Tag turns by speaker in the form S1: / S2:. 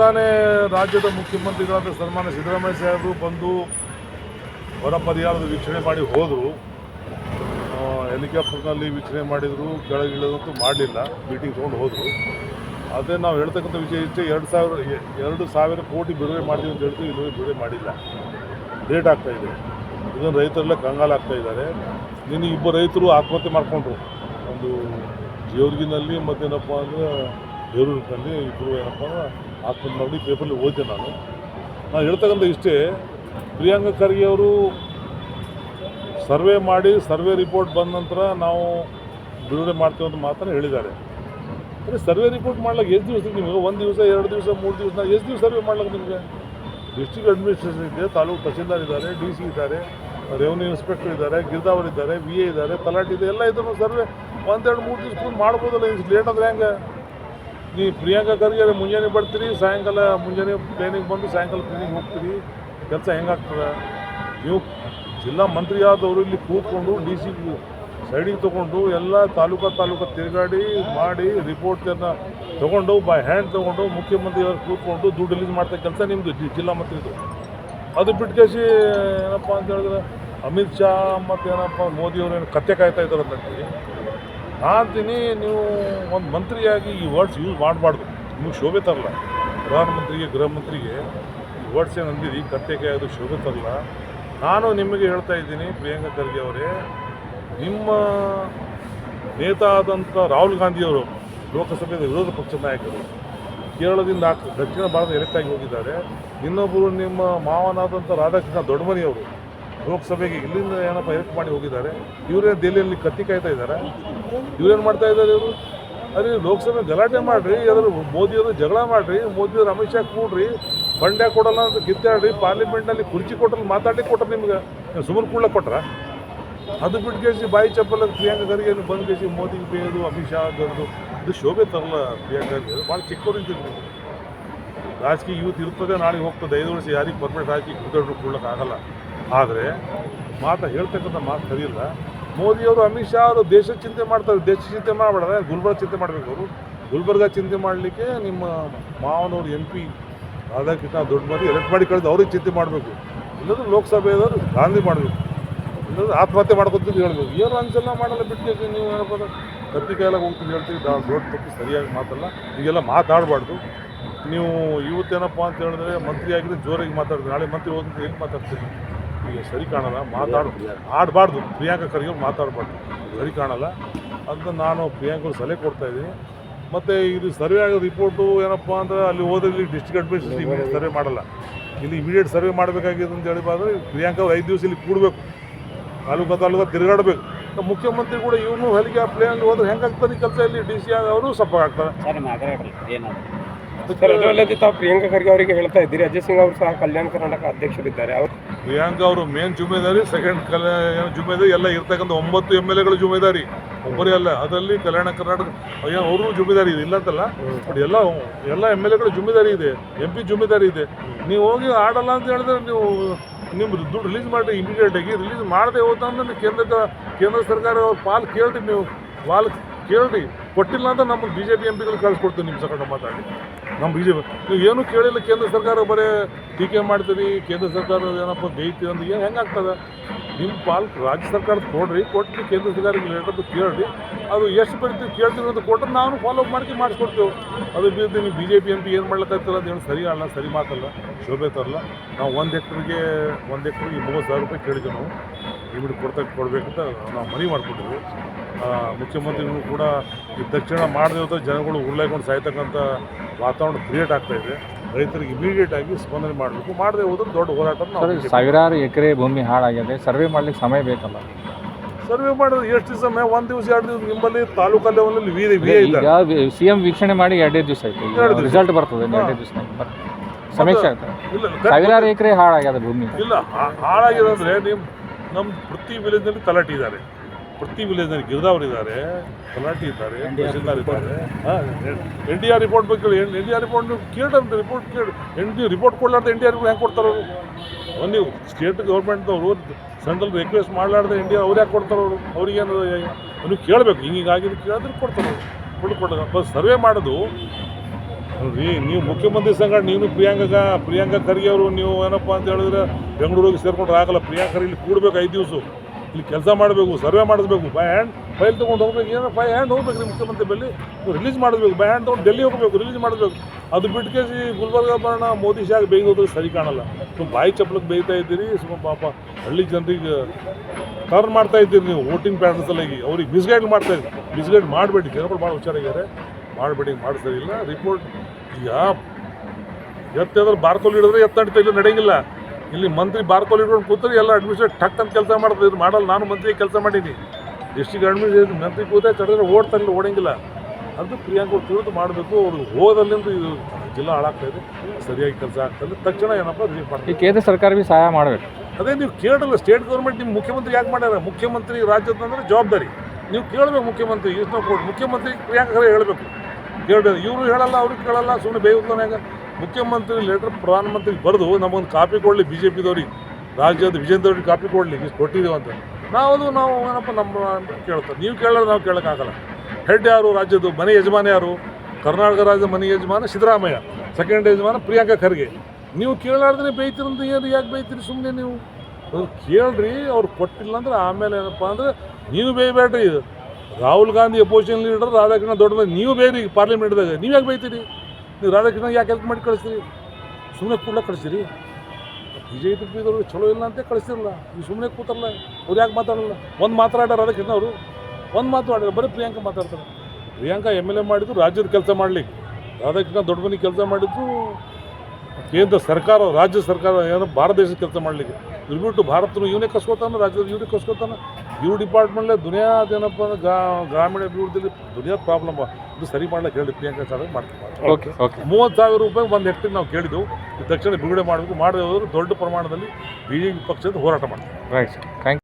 S1: ತಾನೇ ರಾಜ್ಯದ ಮುಖ್ಯಮಂತ್ರಿಗಳಾದ ಸನ್ಮಾನ್ಯ ಸಿದ್ದರಾಮಯ್ಯ ಸಾಹೇಬರು ಬಂದು ಬರ ಪರಿಹಾರದ ವೀಕ್ಷಣೆ ಮಾಡಿ ಹೋದರು. ಹೆಲಿಕಾಪ್ಟರ್ನಲ್ಲಿ ವೀಕ್ಷಣೆ ಮಾಡಿದರು ಕೆಳಗಿಳಿದಂತೂ ಮಾಡಲಿಲ್ಲ, ಮೀಟಿಂಗ್ ತೊಗೊಂಡು ಹೋದರು. ಅದೇ ನಾವು ಹೇಳ್ತಕ್ಕಂಥ ವಿಷಯ ಇಷ್ಟೇ ಎರಡು ಸಾವಿರ ಎರಡು ಸಾವಿರ ಕೋಟಿ ಬಿಡುಗಡೆ ಮಾಡ್ತೀವಿ ಅಂತ ಹೇಳ್ತೀವಿ, ಇನ್ನೂ ಬಿಡುಗಡೆ ಮಾಡಿಲ್ಲ. ಲೇಟ್ ಆಗ್ತಾ ಇದೆ. ಇದನ್ನು ರೈತರೆಲ್ಲ ಕಂಗಾಲಾಗ್ತಾ ಇದ್ದಾರೆ. ನಿನ್ನೆ ಇಬ್ಬರು ರೈತರು ಆತ್ಮಹತ್ಯೆ ಮಾಡಿಕೊಂಡ್ರು. ಒಂದು ಜೇವರ್ಗಿನಲ್ಲಿ, ಮತ್ತೇನಪ್ಪ ಅಂದರೆ ಬೇರೂರಿನಲ್ಲಿ ಇಬ್ಬರು ಏನಪ್ಪ ಅಂದ್ರೆ ನೋಡಿ ಪೇಪರ್ಲಿ ಓದಿದೆ ನಾನು. ನಾನು ಹೇಳ್ತಕ್ಕಂಥ ಇಷ್ಟೇ, ಪ್ರಿಯಾಂಕ ಖರ್ಗೆ ಅವರು ಸರ್ವೆ ಮಾಡಿ, ಸರ್ವೆ ರಿಪೋರ್ಟ್ ಬಂದ ನಂತರ ನಾವು ಬಿಡುಗಡೆ ಮಾಡ್ತೀವಿ ಅಂತ ಮಾತನ್ನು ಹೇಳಿದ್ದಾರೆ. ಅದೇ ಸರ್ವೆ ರಿಪೋರ್ಟ್ ಮಾಡ್ಲಿಕ್ಕೆ ಎಷ್ಟು ದಿವಸ ನಿಮಗೆ? ಒಂದು ದಿವಸ, ಎರಡು ದಿವಸ, ಮೂರು ದಿವಸ ಎಷ್ಟು ದಿವಸ ಸರ್ವೆ ಮಾಡ್ಲಿಕ್ಕೆ ನಿಮಗೆ? ಡಿಸ್ಟ್ರಿಕ್ಟ್ ಅಡ್ಮಿನಿಸ್ಟ್ರೇಷನ್ ಇದೆ, ತಾಲೂಕು ತಹಸೀಲ್ದಾರ್ ಇದ್ದಾರೆ, ಡಿ ಸಿ ಇದ್ದಾರೆ, ರೆವಿನ್ಯೂ ಇನ್ಸ್ಪೆಕ್ಟರ್ ಇದ್ದಾರೆ ಗಿರ್ದಾವರ್ ಇದ್ದಾರೆ, ವಿ ಎ ಇದ್ದಾರೆ, ತಲಾಟಿ ಇದೆ, ಎಲ್ಲ ಇದ್ರೂ ಸರ್ವೆ ಒಂದೆರಡು ಮೂರು ದಿವಸ ಮಾಡ್ಬೋದಲ್ಲ, ಇಷ್ಟು ಲೇಟ್ ಆದರೆ ಹೆಂಗೆ? ನೀ ಪ್ರಿಯಾಂಕಾ ಖರ್ಗೆ ಮುಂಜಾನೆ ಬರ್ತೀರಿ, ಸಾಯಂಕಾಲ ಮುಂಜಾನೆ ಪ್ಲೇನಿಗೆ ಬಂದು ಸಾಯಂಕಾಲ ಪ್ಲೇನಿಗೆ ಹೋಗ್ತೀರಿ, ಕೆಲಸ ಹೆಂಗಾಗ್ತದೆ? ನೀವು ಜಿಲ್ಲಾ ಮಂತ್ರಿ ಆದವರು ಇಲ್ಲಿ ಕೂತ್ಕೊಂಡು ಡಿ ಸಿ ಸೈಡಿಗೆ ತೊಗೊಂಡು ಎಲ್ಲ ತಾಲೂಕಾ ತಾಲೂಕು ತಿರುಗಾಡಿ ಮಾಡಿ ರಿಪೋರ್ಟನ್ನು ತೊಗೊಂಡು ಬೈ ಹ್ಯಾಂಡ್ ತೊಗೊಂಡು ಮುಖ್ಯಮಂತ್ರಿ ಅವ್ರು ಕೂತ್ಕೊಂಡು ದುಡ್ಡು ರಿಲೀಸ್ ಮಾಡ್ತಾ ಕೆಲಸ ನಿಮ್ಮದು ಜಿಲ್ಲಾ ಮಂತ್ರಿದು. ಅದು ಬಿಟ್ಟು ಕೇಸಿ ಏನಪ್ಪ ಅಂತ ಹೇಳಿದ್ರೆ ಅಮಿತ್ ಶಾ ಮತ್ತು ಏನಪ್ಪ ಮೋದಿಯವರು ಏನು ಕತ್ತೆ ಕಾಯ್ತಾ ಇದ್ದಾರೆ ಅಂತೀವಿ ಅಂತೀನಿ ನೀವು ಒಂದು ಮಂತ್ರಿಯಾಗಿ ಈ ವರ್ಡ್ಸ್ ಯೂಸ್ ಮಾಡಬಾರ್ದು. ನಿಮಗೆ ಶೋಭೆ ತರಲ್ಲ ಪ್ರಧಾನಮಂತ್ರಿಗೆ ಗೃಹ ಮಂತ್ರಿಗೆ ಈ ವರ್ಡ್ಸ್ ಏನು ಅಂದಿದ್ದೀವಿ ಕಟ್ಟೆಗೆ ಅದು ಶೋಭೆ ತರಲ್ಲ ನಾನು ನಿಮಗೆ ಹೇಳ್ತಾ ಇದ್ದೀನಿ, ಪ್ರಿಯಾಂಕಾ ಖರ್ಗೆ ಅವರೇ, ನಿಮ್ಮ ನೇತ ಆದಂಥ ರಾಹುಲ್ ಗಾಂಧಿಯವರು ಲೋಕಸಭೆಯ ವಿರೋಧ ಪಕ್ಷದ ನಾಯಕರು, ಕೇರಳದಿಂದ ದಕ್ಷಿಣ ಭಾರತ ಎಲೆಕ್ಟ್ ಆಗಿ ಹೋಗಿದ್ದಾರೆ. ಇನ್ನೊಬ್ಬರು ನಿಮ್ಮ ಮಾವನಾದಂಥ ರಾಧಾಕೃಷ್ಣ ದೊಡ್ಡಮನಿಯವರು ಲೋಕಸಭೆಗೆ ಇಲ್ಲಿಂದ ಏನಪ್ಪ ಎಲೆಕ್ಟ್ ಮಾಡಿ ಹೋಗಿದ್ದಾರೆ. ಇವರೇ ದೆಹಲಿಯಲ್ಲಿ ಕತ್ತಿ ಕಾಯ್ತಾ ಇದ್ದಾರೆ? ಇವ್ರೇನು ಮಾಡ್ತಾ ಇದ್ದಾರೆ ಇವರು? ಅದೇ ಲೋಕಸಭೆ ಗಲಾಟೆ ಮಾಡಿರಿ ಅದ್ರ ಮೋದಿಯವರು ಜಗಳ ಮಾಡಿರಿ ಮೋದಿಯವರು ಅಮಿತ್ ಶಾ ಕೂಡ್ರಿ, ಬಂಡೆ ಕೊಡಲ್ಲ ಅಂತ ಕಿತ್ತಾಡ್ರಿ, ಪಾರ್ಲಿಮೆಂಟ್ನಲ್ಲಿ ಕುರ್ಚಿ ಕೊಟ್ಟಲ್ಲಿ ಮಾತಾಡ್ಲಿಕ್ಕೆ ಕೊಟ್ಟರು ನಿಮ್ಗೆ? ಸುಮ್ಮನೆ ಕೂಡ ಕೊಟ್ರ? ಅದು ಬಿಟ್ಟು ಕೇಸಿ ಬಾಯಿ ಚಪ್ಪಲ ಪ್ರಿಯಾಂಕಾ ಖರ್ಗೆ ಬಂದು ಕೇಸಿ ಮೋದಿಗೆ ಬೇಯೋದು ಅಮಿತ್ ಶಾ ಅದು ಇದು ಶೋಭೆ ತರಲ್ಲ ಪ್ರಿಯಾಂಕಾ ಖರ್ಗೆ ಭಾಳ ಚಿಕ್ಕವರು ಇದ್ದೀರಿ ರಾಜಕೀಯ ಯೂತ್ ಇರ್ತದೆ ನಾಳೆ ಹೋಗ್ತದೆ, ಐದು ವರ್ಷ ಯಾರಿಗೆ ಪರ್ಮಿಟ್ ಹಾಕಿ ಕೂತಾಡ್ರು ಕೊಡ್ಲಿಕ್ಕೆ ಆಗಲ್ಲ. ಆದರೆ ಮಾತು ಹೇಳ್ತಕ್ಕಂಥ ಮಾತು ಸರಿಯಿಲ್ಲ ಮೋದಿಯವರು ಅಮಿತ್ ಶಾ ಅವರು ದೇಶ ಚಿಂತೆ ಮಾಡ್ತಾರೆ. ದೇಶ ಚಿಂತೆ ಮಾಡಬೇಡ ಗುಲ್ಬರ್ಗ ಚಿಂತೆ ಮಾಡಬೇಕು ಅವರು. ಗುಲ್ಬರ್ಗ ಚಿಂತೆ ಮಾಡಲಿಕ್ಕೆ ನಿಮ್ಮ ಮಾವನವರು ಎಂ ಪಿ ರಾಧಾಕೃಷ್ಣ ದೊಡ್ಡ ಮಾಡಿ ಎಲೆಕ್ಟ್ ಮಾಡಿ ಕಳೆದು ಅವ್ರಿಗೆ ಚಿಂತೆ ಮಾಡಬೇಕು. ಇಲ್ಲದ್ರೆ ಲೋಕಸಭೆಯವರು ಗಾಂಧಿ ಮಾಡಬೇಕು. ಇಲ್ಲದ್ರೆ ಆತ್ಮಹತ್ಯೆ ಮಾಡ್ಕೊತೀವಿ ಹೇಳ್ಬೇಕು. ಏನು ಅನ್ಸಲ್ಲ ಮಾಡಲ್ಲ ಬಿಟ್ಟು ನೀವು ಹೇಳ್ಬೋದು ಕತ್ತಿ ಕಾಯಲಾಗ ಹೋಗ್ತೀನಿ ಹೇಳ್ತೀವಿ. ದೊಡ್ಡ ತಪ್ಪು ಸರಿಯಾಗಿ ಮಾತಲ್ಲ. ಈಗೆಲ್ಲ ಮಾತಾಡಬಾರ್ದು. ನೀವು ಇವತ್ತೇನಪ್ಪ ಅಂತ ಹೇಳಿದ್ರೆ ಮಂತ್ರಿ ಆಗಿದ್ರೆ ಜೋರಾಗಿ ಮಾತಾಡ್ತೀವಿ ನಾಳೆ ಮಂತ್ರಿ ಹೋದ್ರೆ ಏನು ಮಾತಾಡ್ತೀರಿ? ಈಗ ಸರಿ ಕಾಣಲ್ಲ ಮಾತಾಡು. ಆಡಬಾರ್ದು. ಪ್ರಿಯಾಂಕ ಖರ್ಗೆ ಅವ್ರು ಮಾತಾಡಬಾರ್ದು. ಸರಿ ಕಾಣಲ್ಲ. ಅಂತ ನಾನು ಪ್ರಿಯಾಂಕ ಸಲಹೆ ಕೊಡ್ತಾ ಇದ್ದೀನಿ. ಮತ್ತು ಇದು ಸರ್ವೆ ಆಗೋ ರಿಪೋರ್ಟು ಏನಪ್ಪ ಅಂದ್ರೆ ಅಲ್ಲಿ ಹೋದಲ್ಲಿ ಡಿಸ್ಟ್ರಿಕ್ಟ್ ಅಡ್ಮಿನಿಸ್ಟ್ರೇಷನ್ ಇಮಿಡಿಯೇಟ್ ಸರ್ವೆ ಮಾಡಲ್ಲ. ಇಲ್ಲಿ ಇಮಿಡಿಯೇಟ್ ಸರ್ವೆ ಮಾಡಬೇಕಾಗಿದೆ ಅಂತ ಹೇಳಿ ಪ್ರಿಯಾಂಕ ಪ್ರಿಯಾಂಕಾ ಅವ್ರು ಐದು ದಿವಸ ಇಲ್ಲಿ ಕೂಡಬೇಕು. ತಾಲೂಕು ತಾಲೂಕು ತಿರುಗಾಡಬೇಕು. ಮುಖ್ಯಮಂತ್ರಿ ಕೂಡ ಇವನು ಹೆಲಿಗೆ ಪ್ಲೇನಲ್ಲಿ ಹೋದ್ರೆ ಹೆಂಗಾಗ್ತಾನೆ ಕೆಲಸ ಇಲ್ಲಿ ಡಿ ಸಿ ಅವರು
S2: ಸಪ್ಪ ಆಗ್ತಾರೆ. ತಾವು ಪ್ರಿಯಾಂಕಾ ಖರ್ಗೆ ಅವರಿಗೆ ಹೇಳ್ತಾ ಇದ್ದೀರಿ. ಅಜಯ್ ಸಿಂಗ್ ಅವರು ಸಹ ಕಲ್ಯಾಣ ಕರ್ನಾಟಕ ಅಧ್ಯಕ್ಷರಿದ್ದಾರೆ. ಅವರು
S1: ಪ್ರಿಯಾಂಕಾ ಅವರು ಮೇನ್ ಜುಮ್ಮೆದಾರಿ ಸೆಕೆಂಡ್ ಕಲ ಜುಮ್ಮೆದಾರಿ ಎಲ್ಲ ಇರ್ತಕ್ಕಂಥ ಒಂಬತ್ತು ಎಂ ಎಲ್ ಎಗಳು ಜುಮ್ಮೆದಾರಿ ಒಬ್ಬರೇ ಅಲ್ಲ ಅದರಲ್ಲಿ ಕಲ್ಯಾಣ ಕರ್ನಾಟಕ ಅವರು ಜುಮ್ಮೆದಾರಿ ಇದೆ ಇಲ್ಲ ಅಂತಲ್ಲ ಬಟ್ ಎಲ್ಲ ಎಲ್ಲ ಎಂ ಎಲ್ ಎಗಳು ಜುಮ್ಮೇದಾರಿ ಇದೆ ಎಂ ಪಿ ಜುಮೇದಾರಿ ಇದೆ. ನೀವು ಹೋಗಿ ಆಡಲ್ಲ ಅಂತ ಹೇಳಿದ್ರೆ ನೀವು ನಿಮ್ಮ ದುಡ್ಡು ರಿಲೀಸ್ ಮಾಡಿ ಇಮಿಡಿಯೇಟಾಗಿ ರಿಲೀಸ್ ಮಾಡದೆ ಹೋದಂದ್ರೆ ನೀವು ಕೇಂದ್ರ ಕೇಂದ್ರ ಸರ್ಕಾರ ಅವ್ರ ಪಾಲು ಕೇಳ್ರಿ ನೀವು ಪಾಲ್ ಕೇಳ್ರಿ. ಕೊಟ್ಟಿಲ್ಲ ಅಂತ ನಮ್ಮ ಬಿ ಜೆ ಪಿ ಎಂ ಪಿಗಳು ಕಳಿಸ್ಕೊಡ್ತೀವಿ ನಿಮ್ಮ ಸಕಟ ಮಾತಾಡಿ. ನಮ್ಮ ಬಿ ಜೆ ಪಿ ಏನೂ ಕೇಳಿಲ್ಲ, ಕೇಂದ್ರ ಸರ್ಕಾರ ಬರೀ ಟೀಕೆ ಮಾಡ್ತೀರಿ, ಕೇಂದ್ರ ಸರ್ಕಾರ ಏನಪ್ಪ ಬೇಯ್ತಿ ಅಂದ್ರೆ ಏನು ಹೆಂಗಾಗ್ತದೆ ನಿಮ್ಮ ಪಾಲ್ ರಾಜ್ಯ ಸರ್ಕಾರದ ಕೊಡ್ರಿ ಕೊಟ್ಟು ಕೇಂದ್ರ ಸರ್ಕಾರಕ್ಕೆ ಲೆಟರ್ ಕೇಳ್ರಿ. ಅದು ಎಷ್ಟು ಬೆಳಿತೀವಿ ಕೇಳ್ತೀವಿ ಅಂತ ಕೊಟ್ಟರೆ ನಾವು ಫಾಲೋ ಮಾಡ್ಕೊಂಡು ಮಾಡಿಸ್ಕೊಡ್ತೇವೆ. ಅದು ಬಿದ್ದು ನೀವು B J P M P ಏನು ಮಾಡ್ಲಕ್ಕಾಗ್ತಲ್ಲ ಅಂತ ಹೇಳಿ ಸರಿ ಅಲ್ಲ, ಸರಿ ಮಾತಲ್ಲ, ಶೋಭೆ ತರಲ್ಲ. ನಾವು ಒಂದು ಎಕ್ರೆಗೆ ಒಂದು ಎಕ್ರೆಗೆ ಮೂವತ್ತು ಸಾವಿರ ರೂಪಾಯಿ ಕೇಳಿದ್ವಿ ನಾವು. ಇಮಿಡಿ ಕೊಡ್ತಾ ಕೊಡಬೇಕಂತ ನಾವು ಮನವಿ ಮಾಡ್ಕೊಂಡಿದ್ವಿ ಮುಖ್ಯಮಂತ್ರಿಗಳು ಕೂಡ ಈ ತಕ್ಷಣ ಮಾಡದೇ ಹೋದ್ರೆ ಜನಗಳು ಉರುಳಾಕೊಂಡು ಸಾಯ್ತಕ್ಕಂಥ ವಾತಾವರಣ ಕ್ರಿಯೇಟ್ ಆಗ್ತಾ ಇದೆ. ರೈತರಿಗೆ ಇಮಿಡಿಯೇಟ್ ಆಗಿ ಸ್ಪಂದನೆ ಮಾಡಬೇಕು. ಮಾಡದೇ ಹೋದ್ರೆ ದೊಡ್ಡ ಹೋರಾಟ
S3: ಸಾವಿರಾರು ಎಕರೆ ಭೂಮಿ ಹಾಳಾಗಿದೆ. ಸರ್ವೆ ಮಾಡ್ಲಿಕ್ಕೆ ಸಮಯ ಬೇಕಲ್ಲ?
S1: ಸರ್ವೆ ಮಾಡಿದ್ರೆ ಎಷ್ಟು ಸಮಯ? ಒಂದು ದಿವಸ ಎರಡು ದಿವಸ ನಿಮ್ಮಲ್ಲಿ ತಾಲೂಕು ಲೆವೆಲಲ್ಲಿ ವಿ ವಿ
S3: ಈಗ ಸಿ ಎಂ ವೀಕ್ಷಣೆ ಮಾಡಿ ಎರಡೇ ದಿವಸ ಆಯ್ತು.
S1: ದಿವ್ಸ.
S3: ರಿಸಲ್ಟ್ ಬರ್ತದೆ ಎರಡೇ ದಿವಸ ಸಮೀಕ್ಷೆ ಆಗ್ತದೆ ಸಾವಿರಾರು ಎಕರೆ ಹಾಳಾಗ್ಯದ ಭೂಮಿ.
S1: ಇಲ್ಲ ಹಾಳಾಗಿದೆ ಅಂದರೆ ನಿಮ್ಮ ನಮ್ಮ ಪ್ರತಿ ವಿಲೇಜ್ನಲ್ಲಿ ತಲಾಟಿ ಇದ್ದಾರೆ. ಪ್ರತಿ ವಿಲೇಜ್ನಲ್ಲಿ ಗಿರ್ದಾವ್ರು ಇದ್ದಾರೆ ತಲಾಟಿ ಇದ್ದಾರೆ ಇದ್ದಾರೆ. ಎನ್ ಡಿ ಆರ್ ರಿಪೋರ್ಟ್ ಬಗ್ಗೆ ಎನ್ ಡಿ ಆರ್ ರಿಪೋರ್ಟ್ ನೀವು ಕೇಳಿ ರಿಪೋರ್ಟ್ ಕೇಳಿ ಎನ್ ಡಿ ರಿಪೋರ್ಟ್ ಕೊಡಲಾರ್ದೆ ಎನ್ ಡಿ ಆರ್ ಹೆಂಗೆ ಕೊಡ್ತಾರೆ ಅವರು? ಒಂದು ನೀವು ಸ್ಟೇಟ್ ಗೌರ್ಮೆಂಟ್ದವರು ಸೆಂಟ್ರಲ್ ರಿಕ್ವೆಸ್ಟ್ ಮಾಡಲಾರ್ದೆ ಎನ್ ಡಿ ಆರ್ ಅವ್ರು ಯಾಕೆ ಕೊಡ್ತಾರೆ ಅವರು? ಅವ್ರಿಗೇನು ನೀವು ಕೇಳಬೇಕು. ಹಿಂಗಿಗಾಗಿದ್ದು ಕೇಳಿದ್ರೆ ಕೊಡ್ತಾರೆ ಅವರು. ಕೊಟ್ಟು ಸರ್ವೆ ಮಾಡೋದು ನೋಡ್ರಿ ನೀವು ಮುಖ್ಯಮಂತ್ರಿ ಸಂಗಡ, ನೀನು ಪ್ರಿಯಾಂಕ ಪ್ರಿಯಾಂಕಾ ಖರ್ಗೆ ಅವರು, ನೀವು ಏನಪ್ಪ ಅಂತ ಹೇಳಿದ್ರೆ ಬೆಂಗಳೂರಿಗೆ ಸೇರ್ಕೊಂಡ್ರೆ ಆಗಲ್ಲ. ಪ್ರಿಯಾಂಕ ಇಲ್ಲಿ ಕೂಡಬೇಕು ಐದು ದಿವಸ. ಇಲ್ಲಿ ಕೆಲಸ ಮಾಡಬೇಕು, ಸರ್ವೆ ಮಾಡಿಸ್ಬೇಕು. ಬೈ ಹ್ಯಾಂಡ್ ಫೈಲ್ ತೊಗೊಂಡು ಹೋಗ್ಬೇಕು. ಏನೋ ಬೈ ಹ್ಯಾಂಡ್ ಹೋಗ್ಬೇಕು ರೀ ಮುಖ್ಯಮಂತ್ರಿ ನೀವು ರಿಲೀಸ್ ಮಾಡಬೇಕು ಬೈ ಹ್ಯಾಂಡ್ ತೊಗೊಂಡು ಡೆಲ್ಲಿ ಹೋಗಬೇಕು ರಿಲೀಸ್ ಮಾಡಬೇಕು ಅದು ಬಿಟ್ಟು ಕೇಸಿ ಗುಲ್ಬರ್ಗ ಬರೋಣ ಮೋದಿ ಶಾಗ್ ಹೋದ್ರೆ ಸರಿ ಕಾಣಲ್ಲ. ತುಂಬ ಬಾಯಿ ಚಪ್ಪಲಕ್ಕೆ ಬೇಯ್ತಾ ಇದ್ದೀರಿ ಸುಮ್ಮ ಪಾಪ ಹಳ್ಳಿ ಜನರಿಗೆ ಟರ್ನ್ ಮಾಡ್ತಾ ಇದ್ದೀರಿ ನೀವು ವೋಟಿಂಗ್ ಅಲ್ಲಿ ಅವ್ರಿಗೆ ಮಿಸ್ಗೈಡ್ ಮಾಡ್ತಾ ಇದ್ದೀರಿ. ಮಿಸ್ಗೈಡ್ ಮಾಡಬೇಡಿ. ಜನಗಳು ಭಾಳ ಹುಷಾರಾಗಿದ್ದಾರೆ ಮಾಡಬೇಡಿ ಮಾಡಿ ಸರಿ ಇಲ್ಲ ರಿಪೋರ್ಟ್ ಈಗ ಎತ್ತಾದ್ರೆ ಬಾರ್ಕೋಲ್ ಹಿಡಿದ್ರೆ ಎತ್ತ ಇಲ್ಲಿ ನಡೆಯಂಗಿಲ್ಲ. ಇಲ್ಲಿ ಮಂತ್ರಿ ಬಾರ್ಕೋಲ್ ಹಿಡ್ಕೊಂಡು ಕೂತ್ರೆ ಎಲ್ಲ ಅಡ್ಮಿನಿಸ್ಟ್ರೇಟ್ ಟಕ್ ಅಂತ ಕೆಲಸ ಮಾಡ್ತದೆ. ಇದು ಮಾಡಲ್ಲ ನಾನು ಮಂತ್ರಿ ಕೆಲಸ ಮಾಡೀನಿ. ಡಿಸ್ಟ್ರಿಕ್ಟ್ ಅಡ್ಮಿನಿಸ್ಟ್ರೇಷನ್ ಮಂತ್ರಿ ಕೂತೆ ಚಡಿದ್ರೆ ಓಡ್ತಾನಿಲ್ಲ ಓಡಂಗಿಲ್ಲ. ಅದು ಪ್ರಿಯಾಂಕ ಅವ್ರು ತಿಳಿದು ಮಾಡಬೇಕು ಅವ್ರಿಗೆ ಹೋದಲ್ಲಿಂದ ಇದು ಜಿಲ್ಲಾ ಹಾಳಾಗ್ತಾ ಇದೆ. ಸರಿಯಾಗಿ ಕೆಲಸ ಆಗ್ತಾ ಇಲ್ಲ. ತಕ್ಷಣ ಏನಪ್ಪ ರಿಲೀಫ್ ಮಾಡ್ತೀವಿ
S3: ಕೇಂದ್ರ ಸರ್ಕಾರ ಬಿ ಸಹಾಯ ಮಾಡಬೇಕು.
S1: ಅದೇ ನೀವು ಕೇಳಲ್ಲ ಸ್ಟೇಟ್ ಗೌರ್ಮೆಂಟ್ ನಿಮ್ಮ ಮುಖ್ಯಮಂತ್ರಿ ಯಾಕೆ ಮಾಡ್ಯಾರ? ಮುಖ್ಯಮಂತ್ರಿ ರಾಜ್ಯದ ಅಂದ್ರೆ ಜವಾಬ್ದಾರಿ. ನೀವು ಕೇಳಬೇಕು ಮುಖ್ಯಮಂತ್ರಿ ಇಷ್ಟು ಕೊಡಿ ಮುಖ್ಯಮಂತ್ರಿ ಪ್ರಿಯಾಂಕ ಖರ್ಗೆ ಹೇಳಬೇಕು. ಕೇಳಬೇಕು. ಇವರು ಹೇಳಲ್ಲ, ಅವ್ರಿಗೆ ಕೇಳಲ್ಲ. ಸುಮ್ಮನೆ ಬೇಗ ಮುಖ್ಯಮಂತ್ರಿ ಲೆಟರ್ ಪ್ರಧಾನಮಂತ್ರಿ ಬರೆದು ನಮಗೊಂದು ಕಾಪಿ ಕೊಡಲಿ ಬಿ ಜೆ ಪಿದವ್ರಿಗೆ ರಾಜ್ಯದ ವಿಜೇಂದ್ರವ್ರಿಗೆ ಕಾಪಿ ಕೊಡಲಿ, ಇಷ್ಟು ಕೊಟ್ಟಿದ್ದೀವಿ ಅಂತ. ನಾವು ಅದು ನಾವು ಏನಪ್ಪ ನಮ್ಮ ಕೇಳ್ತಾರೆ. ನೀವು ಕೇಳೋದು ನಾವು ಕೇಳೋಕ್ಕಾಗಲ್ಲ. ಹೆಡ್ ಯಾರು? ರಾಜ್ಯದ ಮನೆ ಯಜಮಾನ ಯಾರು? ಕರ್ನಾಟಕ ರಾಜ್ಯದ ಮನೆ ಯಜಮಾನ ಸಿದ್ದರಾಮಯ್ಯ. ಸೆಕೆಂಡ್ ಯಜಮಾನ ಪ್ರಿಯಾಂಕಾ ಖರ್ಗೆ. ನೀವು ಕೇಳಾರ್ದೇ ಬೈತೀರಂತ ಏನು ಯಾಕೆ ಬೈತೀರಿ ಸುಮ್ಮನೆ ನೀವು? ಕೇಳ್ರಿ, ಅವ್ರು ಕೊಟ್ಟಿಲ್ಲ ಅಂದ್ರೆ ಆಮೇಲೆ ಏನಪ್ಪ ಅಂದ್ರೆ ನೀವು ಬೇಯಬೇಡ್ರಿ ರಾಹುಲ್ ಗಾಂಧಿ ಅಪೋಸಿಷನ್ ಲೀಡರ್ ರಾಧಾಕೃಷ್ಣ ದೊಡ್ಡ ನೀವು ಬೇರೆ ಪಾರ್ಲಿಮೆಂಟ್ದಾಗ ನೀವು ಯಾಕೆ ಬೈತೀರಿ? ನೀವು ರಾಧಾಕೃಷ್ಣ ಯಾಕೆ ಹೆಲ್ಪ್ ಮಾಡಿ ಕಳಿಸ್ತೀರಿ? ಸುಮ್ಮನೆ ಕೂಡ ಕಳಿಸ್ತೀರಿ? ಬಿ ಜೆ ಚಲೋ ಇಲ್ಲ ಅಂತ ಕಳಿಸ್ತಿರಲ್ಲ ನೀವು ಸುಮ್ಮನೆ ಕೂತಾರಲ್ಲ ಅವ್ರು ಯಾಕೆ ಮಾತಾಡಲ್ಲ? ಒಂದು ಮಾತಾಡ್ಯಾರ ರಾಧಾಕೃಷ್ಣ ಅವರು. ಒಂದು ಮಾತಾಡ್ಯಾರ ಬರೀ ಪ್ರಿಯಾಂಕಾ ಮಾತಾಡ್ತಾರೆ. ಪ್ರಿಯಾಂಕಾ ಎಂ ಎಲ್ ಎ ಮಾಡಿದ್ದು ರಾಜ್ಯದ ಕೆಲಸ ಮಾಡಲಿಕ್ಕೆ. ರಾಧಾಕೃಷ್ಣ ದೊಡ್ಡ ಮನೆ ಕೆಲಸ ಮಾಡಿದ್ದು ಕೇಂದ್ರ ಸರ್ಕಾರ, ರಾಜ್ಯ ಸರ್ಕಾರ ಏನೋ ಭಾರತ ದೇಶದ ಕೆಲಸ ಮಾಡಲಿಕ್ಕೆ. ಇವ್ರು ಬಿಟ್ಟು ಭಾರತನು ಇವನೇ ಕಸ್ಕೊತಾನೆ ರಾಜ್ಯದ ಇವನೇ ಕಸ್ಕೊತಾನೆ. ಇವ್ರ ಡಿಪಾರ್ಟ್ಮೆಂಟ್ಲೆ ದುನಿಯಾದ ಏನಪ್ಪ ಅಂದ್ರೆ ಗಾ ಗ್ರಾಮೀಣ ಅಭಿವೃದ್ಧಿಲಿ ದುನಿಯಾದ ಪ್ರಾಬ್ಲಮ್ ಇದು ಸರಿ ಮಾಡ್ಲಿಕ್ಕೆ ಹೇಳಿ ಪ್ರಿಯಾಂಕಾ ಖರ್ಗೆ ಮಾಡ್ತೀವಿ
S3: ಓಕೆ ಓಕೆ
S1: ಮೂವತ್ತು ಸಾವಿರ ರೂಪಾಯಿ ಒಂದು ಹೆಕ್ಟರ್ ನಾವು ಕೇಳಿದ್ದೆವು ಇದು ತಕ್ಷಣ ಬಿಡುಗಡೆ ಮಾಡಬೇಕು. ಮಾಡಿದವರು ಹೋದ್ರೆ ದೊಡ್ಡ ಪ್ರಮಾಣದಲ್ಲಿ ಬಿ ಜೆ ಪಿ ಪಕ್ಷದ ಹೋರಾಟ ಮಾಡ್ತಾರೆ.
S3: Right thank you